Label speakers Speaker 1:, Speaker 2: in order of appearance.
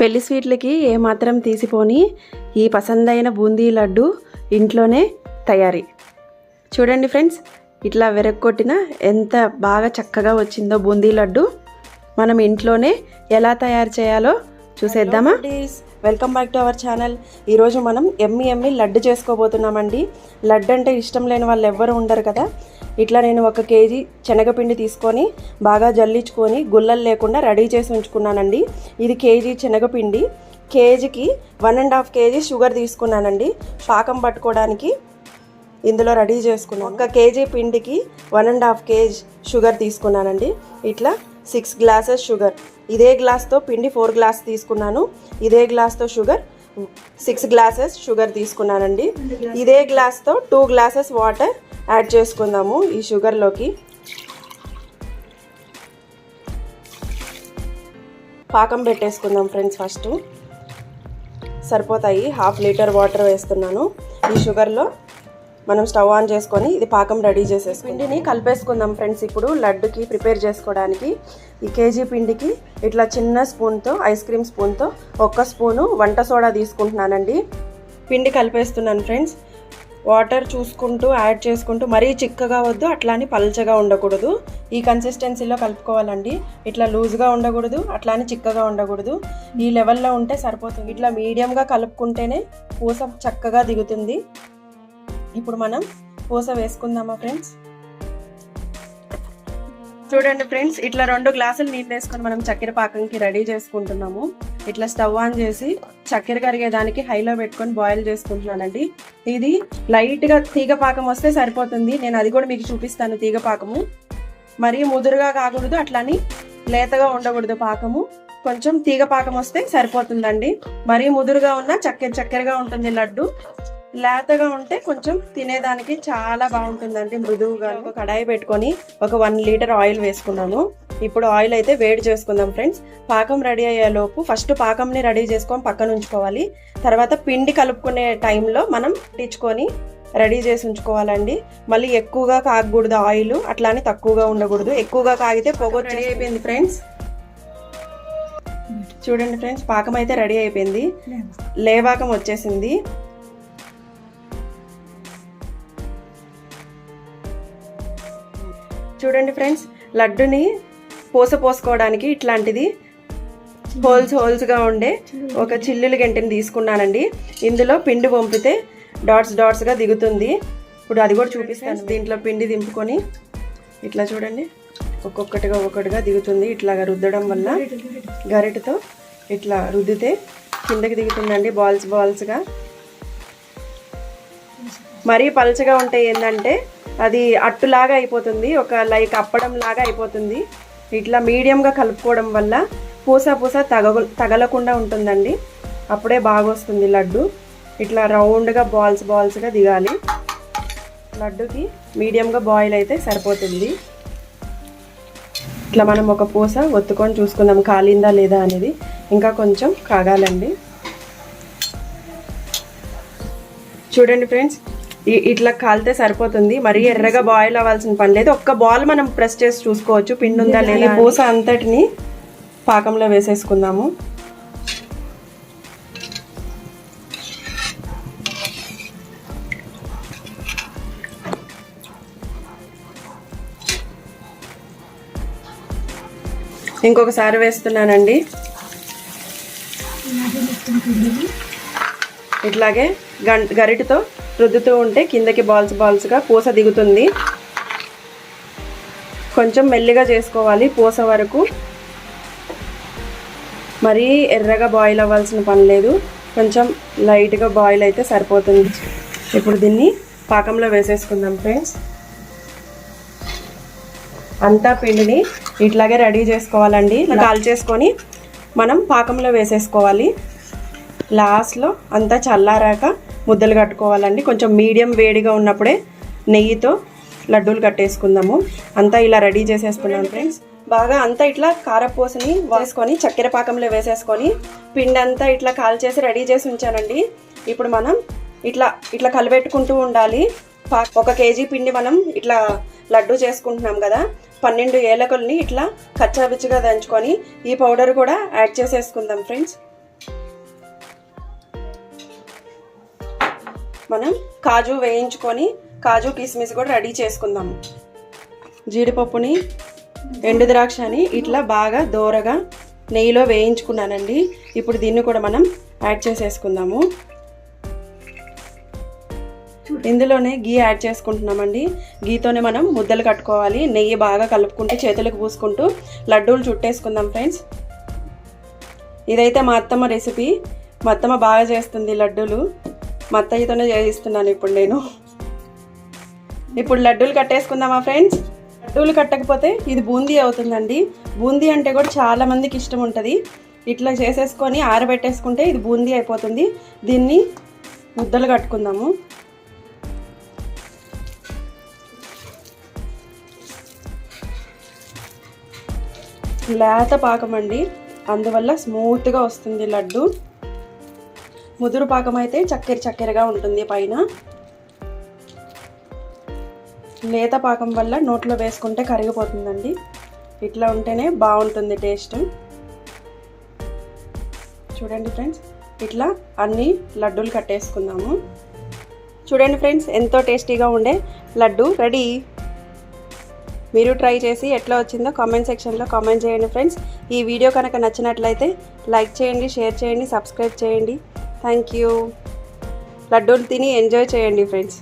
Speaker 1: పెళ్ళి స్వీట్లకి ఏమాత్రం తీసిపోని ఈ పసందైన బూందీ లడ్డు ఇంట్లోనే తయారీ. చూడండి ఫ్రెండ్స్ ఇట్లా వెరక్కొట్టిన ఎంత బాగా చక్కగా వచ్చిందో బూందీ లడ్డు. మనం ఇంట్లోనే ఎలా తయారు చేయాలో చూసేద్దామా? Welcome back to our channel ఈరోజు మనం ఎమ్మి ఎమ్మి లడ్డు చేసుకోబోతున్నామండి. లడ్డు అంటే ఇష్టం లేని వాళ్ళు ఎవ్వరు ఉండరు కదా. ఇట్లా నేను ఒక కేజీ శనగపిండి తీసుకొని బాగా జల్లించుకొని గుల్లలు లేకుండా రెడీ చేసి ఉంచుకున్నానండి. ఇది కేజీ శనగపిండి. కేజీకి one and half KG sugar తీసుకున్నానండి. పాకం పట్టుకోవడానికి ఇందులో రెడీ చేసుకున్నాను. ఒక కేజీ పిండికి one and half KG sugar తీసుకున్నానండి. ఇట్లా సిక్స్ గ్లాసెస్ షుగర్. ఇదే గ్లాస్తో పిండి ఫోర్ గ్లాస్ తీసుకున్నాను. ఇదే గ్లాస్తో షుగర్ సిక్స్ గ్లాసెస్ షుగర్ తీసుకున్నానండి. ఇదే గ్లాస్తో టూ గ్లాసెస్ వాటర్ యాడ్ చేసుకుందాము ఈ షుగర్లోకి పాకం పెట్టేసుకుందాం ఫ్రెండ్స్ ఫస్ట్. సరిపోతాయి. హాఫ్ లీటర్ వాటర్ వేస్తున్నాను ఈ షుగర్లో మనం స్టవ్ ఆన్ చేసుకొని ఇది పాకం రెడీ చేసేసి పిండిని కలిపేసుకుందాం ఫ్రెండ్స్ ఇప్పుడు లడ్డుకి ప్రిపేర్ చేసుకోవడానికి. ఈ కేజీ పిండికి ఇట్లా చిన్న స్పూన్తో ఐస్ క్రీమ్ స్పూన్తో ఒక్క స్పూను వంట సోడా తీసుకుంటున్నానండి. పిండి కలిపేస్తున్నాను ఫ్రెండ్స్. వాటర్ చూసుకుంటూ యాడ్ చేసుకుంటూ మరీ చిక్కగా వద్దు అట్లాని పల్చగా ఉండకూడదు. ఈ కన్సిస్టెన్సీలో కలుపుకోవాలండి. ఇట్లా లూజ్గా ఉండకూడదు అట్లాని చిక్కగా ఉండకూడదు. ఈ లెవెల్లో ఉంటే సరిపోతుంది. ఇట్లా మీడియంగా కలుపుకుంటేనే పూస చక్కగా దిగుతుంది. ఇప్పుడు మనం పూస వేసుకుందామా ఫ్రెండ్స్? చూడండి ఫ్రెండ్స్ ఇట్లా రెండు గ్లాసులు నీళ్ళు వేసుకొని మనం చక్కెర పాకంకి రెడీ చేసుకుంటున్నాము. ఇట్లా స్టవ్ ఆన్ చేసి చక్కెర కరిగేదానికి హైలో పెట్టుకొని బాయిల్ చేసుకుంటున్నానండి. ఇది లైట్గా తీగ పాకం వస్తే సరిపోతుంది. నేను అది కూడా మీకు చూపిస్తాను తీగ పాకము. మరీ ముదురుగా కాకూడదు అట్లని లేతగా ఉండకూడదు పాకము. కొంచెం తీగ పాకం వస్తే సరిపోతుందండి. మరీ ముదురుగా ఉన్న చక్కెర చక్కెరగా ఉంటుంది లడ్డు. లేతగా ఉంటే కొంచెం తినేదానికి చాలా బాగుంటుందండి. మృదువుగా ఒక కడాయి పెట్టుకొని ఒక వన్ లీటర్ ఆయిల్ వేసుకున్నాను. ఇప్పుడు ఆయిల్ అయితే వేడి చేసుకుందాం ఫ్రెండ్స్. పాకం రెడీ అయ్యేలోపు ఫస్ట్ పాకంని రెడీ చేసుకొని పక్కన ఉంచుకోవాలి. తర్వాత పిండి కలుపుకునే టైంలో మనం పట్టించుకొని రెడీ చేసి ఉంచుకోవాలండి. మళ్ళీ ఎక్కువగా కాగకూడదు ఆయిల్ అట్లానే తక్కువగా ఉండకూడదు. ఎక్కువగా కాగితే పొగ రెడీ అయిపోయింది ఫ్రెండ్స్. చూడండి ఫ్రెండ్స్ పాకం అయితే రెడీ అయిపోయింది. లేవాకం వచ్చేసింది. చూడండి ఫ్రెండ్స్ లడ్డుని పోస పోసుకోవడానికి ఇట్లాంటిది హోల్స్ హోల్స్గా ఉండే ఒక చిల్లులు గంటని తీసుకున్నానండి. ఇందులో పిండి పంపితే డాట్స్ డాట్స్గా దిగుతుంది. ఇప్పుడు అది కూడా చూపిస్తాను. దీంట్లో పిండి దింపుకొని ఇట్లా చూడండి. ఒక్కొక్కటిగా ఒక్కొక్కటిగా దిగుతుంది. ఇట్లాగా రుద్దడం వల్ల గరిటతో ఇట్లా రుద్దితే కిందకి దిగుతుందండి బాల్స్ బాల్స్గా. మరీ పలుచగా ఉంటే ఏంటంటే అది అట్టులాగా అయిపోతుంది. ఒక లైక్ అప్పడం లాగా అయిపోతుంది. ఇట్లా మీడియంగా కలుపుకోవడం వల్ల పూస పూస తగ తగలకుండా ఉంటుందండి. అప్పుడే బాగా వస్తుంది లడ్డు. ఇట్లా రౌండ్గా బాల్స్ బాల్స్గా దిగాలి. లడ్డుకి మీడియంగా బాయిల్ అయితే సరిపోతుంది. ఇట్లా మనం ఒక పూస ఒత్తుకొని చూసుకుందాం కాలిందా లేదా అనేది. ఇంకా కొంచెం కాగాలండి. చూడండి ఫ్రెండ్స్ ఇట్లా కాలితే సరిపోతుంది. మరీ ఎర్రగా బాయిల్ అవ్వాల్సిన పని లేదు. ఒక్క బాల్ మనం ప్రెస్ చేసి చూసుకోవచ్చు. పిండి ఉందా లేదా? పూస అంతటిని పాకంలో వేసేసుకుందాము. ఇంకొకసారి వేస్తున్నానండి. ఇట్లాగే గరిటతో రుద్దుతూ ఉంటే కిందకి బాల్స్ బాల్స్గా పూస దిగుతుంది. కొంచెం మెల్లిగా చేసుకోవాలి పూస వరకు. మరీ ఎర్రగా బాయిల్ అవ్వాల్సిన పని లేదు. కొంచెం లైట్గా బాయిల్ అయితే సరిపోతుంది. ఇప్పుడు దీన్ని పాకంలో వేసేసుకుందాం ఫ్రెండ్స్. అంతా పిండిని ఇట్లాగే రెడీ చేసుకోవాలండి. కాల్ చేసుకొని మనం పాకంలో వేసేసుకోవాలి. లాస్ట్లో అంతా చల్లారాక ముద్దలు కట్టుకోవాలండి. కొంచెం మీడియం వేడిగా ఉన్నప్పుడే నెయ్యితో లడ్డూలు కట్టేసుకుందాము. అంతా ఇలా రెడీ చేసేసుకున్నాను ఫ్రెండ్స్. బాగా అంతా ఇట్లా కారపూసని వేసుకొని చక్కెర పాకంలో వేసేసుకొని పిండి అంతా ఇట్లా కాల్చేసి రెడీ చేసి ఉంచానండి. ఇప్పుడు మనం ఇట్లా ఇట్లా కలిపెట్టుకుంటూ ఉండాలి. పా- ఒక కేజీ పిండి మనం ఇట్లా లడ్డు చేసుకుంటున్నాం కదా. పన్నెండు ఏలకల్ని ఇట్లా కచ్చాబిచ్చిగా దంచుకొని ఈ పౌడర్ కూడా యాడ్ చేసేసుకుందాం ఫ్రెండ్స్. మనం కాజు వేయించుకొని కాజు కిస్మిస్ కూడా రెడీ చేసుకుందాము జీడిపప్పుని ఎండు ద్రాక్షని ఇట్లా బాగా దోరగా నెయ్యిలో వేయించుకున్నానండి. ఇప్పుడు దీన్ని కూడా మనం యాడ్ చేసేసుకుందాము. ఇందులోనే గీ యాడ్ చేసుకుంటున్నామండి. గీతోనే మనం ముద్దలు కట్టుకోవాలి. నెయ్యి బాగా కలుపుకుంటూ చేతులకు పూసుకుంటూ లడ్డూలు చుట్టేసుకుందాం ఫ్రెండ్స్. ఇదైతే మా అత్తమ్మ రెసిపీ. మా అత్తమ్మ బాగా చేస్తుంది లడ్డూలు. మా అత్తయ్యతోనే చేయిస్తున్నాను ఇప్పుడు నేను. ఇప్పుడు లడ్డూలు కట్టేసుకుందామా ఫ్రెండ్స్? లడ్డూలు కట్టకపోతే ఇది బూందీ అవుతుందండి. బూందీ అంటే కూడా చాలామందికి ఇష్టం ఉంటుంది. ఇట్లా చేసేసుకొని ఆరబెట్టేసుకుంటే ఇది బూందీ అయిపోతుంది. దీన్ని ముద్దలు కట్టుకుందాము. లేత పాకం అండి. అందువల్ల స్మూత్గా వస్తుంది లడ్డు. ముదురు పాకం అయితే చక్కెర చక్కెరగా ఉంటుంది పైన. లేత పాకం వల్ల నోట్లో వేసుకుంటే కరిగిపోతుందండి. ఇట్లా ఉంటేనే బాగుంటుంది టేస్ట్. చూడండి ఫ్రెండ్స్ ఇట్లా అన్ని లడ్డూలు కట్టేసుకుందాము. చూడండి ఫ్రెండ్స్ ఎంతో టేస్టీగా ఉండే లడ్డు రెడీ. మీరు ట్రై చేసి ఎట్లా వచ్చిందో కామెంట్ సెక్షన్లో కామెంట్ చేయండి ఫ్రెండ్స్. ఈ వీడియో కనుక నచ్చినట్లయితే లైక్ చేయండి షేర్ చేయండి సబ్స్క్రైబ్ చేయండి. Thank you. లడ్డూలు తిని ఎంజాయ్ చేయండి ఫ్రెండ్స్.